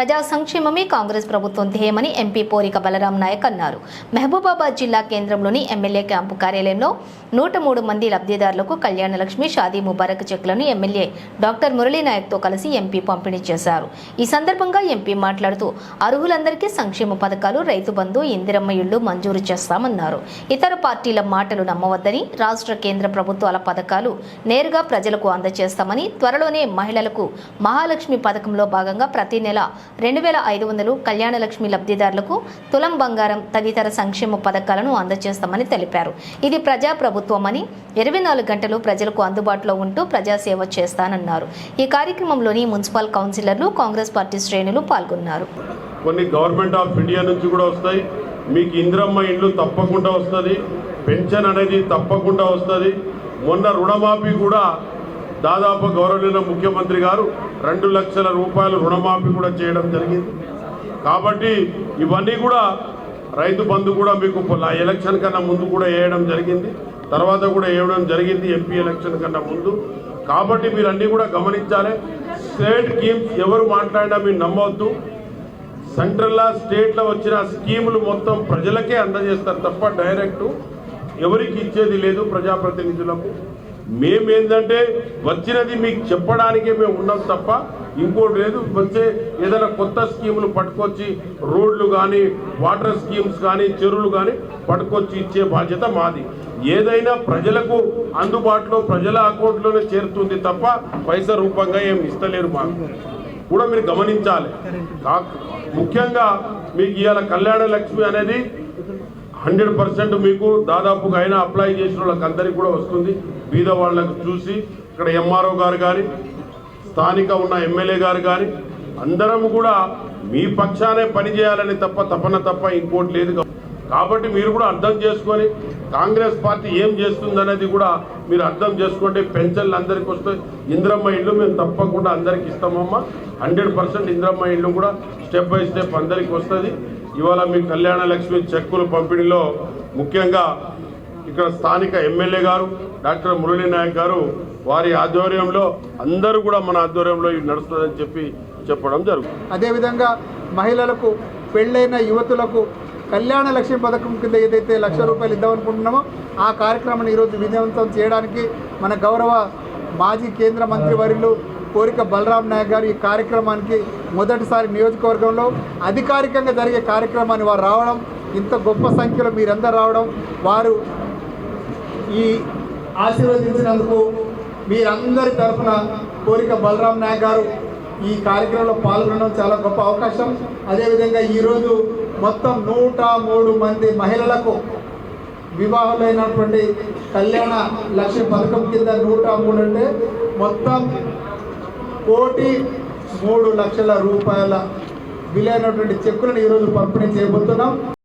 ప్రజా సంక్షేమమే కాంగ్రెస్ ప్రభుత్వం ధ్యేయమని ఎంపీ పోరిక బలరాం నాయక్ అన్నారు. మహబూబాబాద్ జిల్లా కేంద్రంలోని ఎమ్మెల్యే క్యాంపు కార్యాలయంలో నూట మూడు మంది లబ్ధిదారులకు కళ్యాణలక్ష్మి షాదీ ముబారక్ చెక్లను ఎమ్మెల్యే డాక్టర్ మురళీ నాయక్తో కలిసి ఎంపీ పంపిణీ చేశారు. ఈ సందర్భంగా ఎంపీ మాట్లాడుతూ అర్హులందరికీ సంక్షేమ పథకాలు రైతు బంధు ఇందిరమ్మ ఇళ్ళు మంజూరు చేస్తామన్నారు. ఇతర పార్టీల మాటలు నమ్మవద్దని రాష్ట్ర కేంద్ర ప్రభుత్వాల పథకాలు నేరుగా ప్రజలకు అందజేస్తామని త్వరలోనే మహిళలకు మహాలక్ష్మి పథకంలో భాగంగా ప్రతి నెల రెండు వేల ఐదు వందలు కళ్యాణలక్ష్మి లబ్ధిదారులకు తులం బంగారం తదితర సంక్షేమ పథకాలను అందజేస్తామని తెలిపారు. ఇది ప్రజాప్రభుత్వమని ఇరవై నాలుగు గంటలు ప్రజలకు అందుబాటులో ఉంటూ ప్రజాసేవ చేస్తానన్నారు. ఈ కార్యక్రమంలోని మున్సిపల్ కౌన్సిలర్లు కాంగ్రెస్ పార్టీ శ్రేణులు పాల్గొన్నారు. కొన్ని గవర్నమెంట్ ఆఫ్ ఇండియా నుంచి కూడా వస్తాయి. మీకు ఇందిరమ్మ ఇండ్లు తప్పకుండా వస్తుంది. పెన్షన్ అనేది తప్పకుండా వస్తుంది. మొన్న రుణమాఫీ కూడా దాదాపు గౌరవనీయ ముఖ్యమంత్రి గారు రెండు లక్షల రూపాయలు రుణమాఫీ కూడా చేయడం జరిగింది. కాబట్టి ఇవన్నీ కూడా రైతు బంధు కూడా మీకు ఎలక్షన్ కన్నా ముందు కూడా వేయడం జరిగింది. తర్వాత కూడా వేయడం జరిగింది ఎంపీ ఎలక్షన్ కన్నా ముందు. కాబట్టి మీరు అన్నీ కూడా గమనించాలి. స్టేట్ స్కీమ్స్ ఎవరు మాట్లాడినా మీరు నమ్మవద్దు సెంట్రల్ స్టేట్లో వచ్చిన స్కీములు మొత్తం ప్రజలకే అందజేస్తారు తప్ప డైరెక్ట్ ఎవరికి ఇచ్చేది లేదు ప్రజాప్రతినిధులకు. మేమేందంటే వచ్చినది మీకు చెప్పడానికే మేము ఉన్నాం తప్ప ఇంకోటి లేదు. వచ్చే ఏదైనా కొత్త స్కీములు పట్టుకొచ్చి రోడ్లు కానీ వాటర్ స్కీమ్స్ కానీ చెరువులు కానీ పట్టుకొచ్చి ఇచ్చే బాధ్యత మాది. ఏదైనా ప్రజలకు అందుబాటులో ప్రజల అకౌంట్లోనే చేరుతుంది తప్ప పైసా రూపంగా ఏమి ఇస్తలేరు మాకు. కూడా మీరు గమనించాలి. ముఖ్యంగా మీకు ఇవాళ కళ్యాణ లక్ష్మి అనేది హండ్రెడ్ పర్సెంట్ మీకు దాదాపుగా అయినా అప్లై చేసిన వాళ్ళకి అందరికీ కూడా వస్తుంది. బీద వాళ్ళకు చూసి ఇక్కడ ఎంఆర్ఓ గారు కానీ స్థానిక ఉన్న ఎమ్మెల్యే గారు కానీ అందరం కూడా మీ పక్షానే పనిచేయాలని తప్ప తపన తప్ప ఇంకోటి లేదు. కా- కాబట్టి మీరు కూడా అర్థం చేసుకొని కాంగ్రెస్ పార్టీ ఏం చేస్తుందనేది కూడా మీరు అర్థం చేసుకోండి. పెన్షన్లు అందరికి వస్తాయి. ఇంద్రమ్మ ఇల్లు మేము తప్పకుండా అందరికి ఇస్తామమ్మా. హండ్రెడ్ పర్సెంట్ ఇంద్రమ్మ ఇల్లు కూడా స్టెప్ బై స్టెప్ అందరికి వస్తుంది. ఇవాళ మీ కళ్యాణ లక్ష్మి చెక్కుల పంపిణీలో ముఖ్యంగా ఇక్కడ స్థానిక ఎమ్మెల్యే గారు డాక్టర్ మురళీ నాయక్ గారు వారి ఆధ్వర్యంలో అందరూ కూడా మన ఆధ్వర్యంలో ఇది నడుస్తుందని చెప్పి చెప్పడం జరుగుతుంది. అదేవిధంగా మహిళలకు పెళ్ళైన యువతులకు కళ్యాణ లక్ష్మీ పథకం కింద ఏదైతే లక్ష రూపాయలు ఇద్దామనుకుంటున్నామో ఆ కార్యక్రమాన్ని ఈరోజు విజయవంతం చేయడానికి మన గౌరవ మాజీ కేంద్ర మంత్రి వర్యులు కోరిక బలరాం నాయక్ గారు ఈ కార్యక్రమానికి మొదటిసారి నియోజకవర్గంలో అధికారికంగా జరిగే కార్యక్రమాన్ని వారు రావడం ఇంత గొప్ప సంఖ్యలో మీరందరూ రావడం వారు ఈ ఆశీర్వదించినందుకు మీరందరి తరఫున కోరిక బలరాం నాయక్ గారు ఈ కార్యక్రమంలో పాల్గొనడం చాలా గొప్ప అవకాశం. అదేవిధంగా ఈరోజు మొత్తం నూట మూడు మంది మహిళలకు వివాహులైనటువంటి కళ్యాణ లక్ష్య పథకం కింద నూట మూడు అంటే మొత్తం కోటి మూడు లక్షల రూపాయల విలైనటువంటి చెక్కులను ఈరోజు పంపిణీ చేయబోతున్నాం.